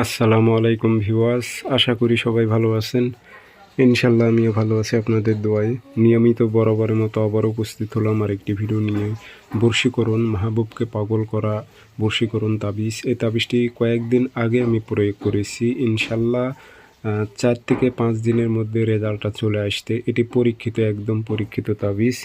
আসসালামু আলাইকুম ভিউয়ার্স, আশা করি সবাই ভালো আছেন। ইনশাল্লাহ আমিও ভালো আছি আপনাদের দোয়ায়। নিয়মিত বরাবরের মতো আবার উপস্থিত হলাম আর একটি ভিডিও নিয়ে। বর্ষীকরণ, মাহবুবকে পাগল করা, বর্ষীকরণ তাবিজ। এই তাবিজটি কয়েকদিন আগে আমি প্রয়োগ করেছি। ইনশাল্লাহ চার থেকে পাঁচ দিনের মধ্যে রেজাল্টটা চলে আসতে। এটি পরীক্ষিত, একদম পরীক্ষিত তাবিজ।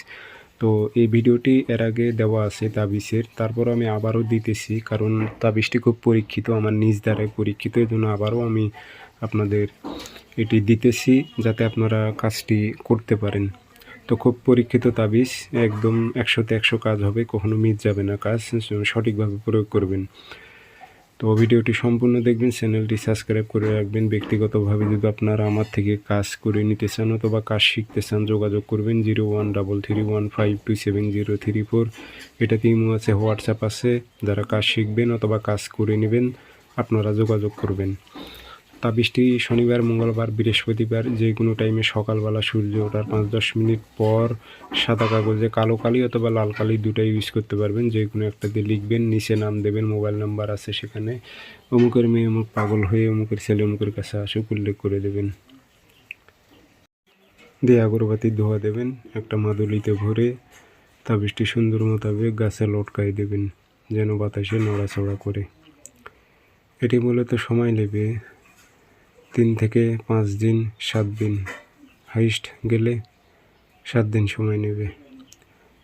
তো এই ভিডিওটি এর আগে দেওয়া আছে তাবিজের। তারপর আমি আবারও দিতেছি, কারণ তাবিজটি খুব পরীক্ষিত, আমার নিজ দ্বারাই পরীক্ষিত এই জন্য আবারও আমি আপনাদের এটি দিতেছি যাতে আপনারা কাজটি করতে পারেন। তো খুব পরীক্ষিত তাবিজ, একদম একশোতে একশো কাজ হবে, কখনো মিস যাবে না কাজ, সঠিকভাবে প্রয়োগ করবেন। তো ভিডিওটি সম্পূর্ণ দেখবেন, চ্যানেলটি সাবস্ক্রাইব করে রাখবেন। ব্যক্তিগতভাবে যদি আপনারা আমার থেকে কাজ করে নিতে চান অথবা কাজ শিখতে চান, যোগাযোগ করবেন zero one double three one five two seven zero three four. এটাতে ইমো আছে, হোয়াটসঅ্যাপ আছে। যারা কাজ শিখবেন অথবা কাজ করে নেবেন, আপনারা যোগাযোগ করবেন। তাবিজটি শনিবার, মঙ্গলবার, বৃহস্পতিবার, যে কোনো টাইমে সকালবেলা সূর্য ওঠার পাঁচ দশ মিনিট পর সাদা কাগজে কালো কালি অথবা লাল কালি দুটাই ইউজ করতে পারবেন। যে কোনো একটা দিয়ে লিখবেন, নিচে নাম দেবেন মোবাইল নাম্বার আছে সেখানে। অমুকের মেয়ে অমুক পাগল হয়ে অমুকের ছেলে অমুকের কাছে আসুক উল্লেখ করে দেবেন। দিয়ে আগরবাতি ধোয়া দেবেন, একটা মাদুলিতে ভরে তাবিজটি সুন্দর মোতাবেক গাছে লটকাই দেবেন, যেন বাতাসে নড়াচড়া করে। এটি মূলত সময় নেবে তিন থেকে পাঁচ দিন, সাত দিন হাইস্ট গেলে সাত দিন সময় নেবে।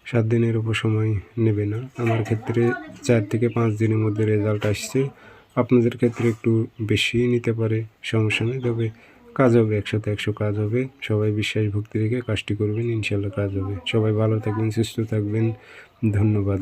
সাত দিনের উপর সময় নেবে না। আমার ক্ষেত্রে চার থেকে পাঁচ দিনের মধ্যে রেজাল্ট আসছে। আপনাদের ক্ষেত্রে একটু বেশি নিতে পারে, সমস্যা নেই, তবে কাজ হবে, একসাথে একশো কাজ হবে। সবাই বিশ্বাস ভক্তি রেখে কাজটি করবেন ইনশাল্লাহ কাজ হবে। সবাই ভালো থাকবেন, সুস্থ থাকবেন। ধন্যবাদ।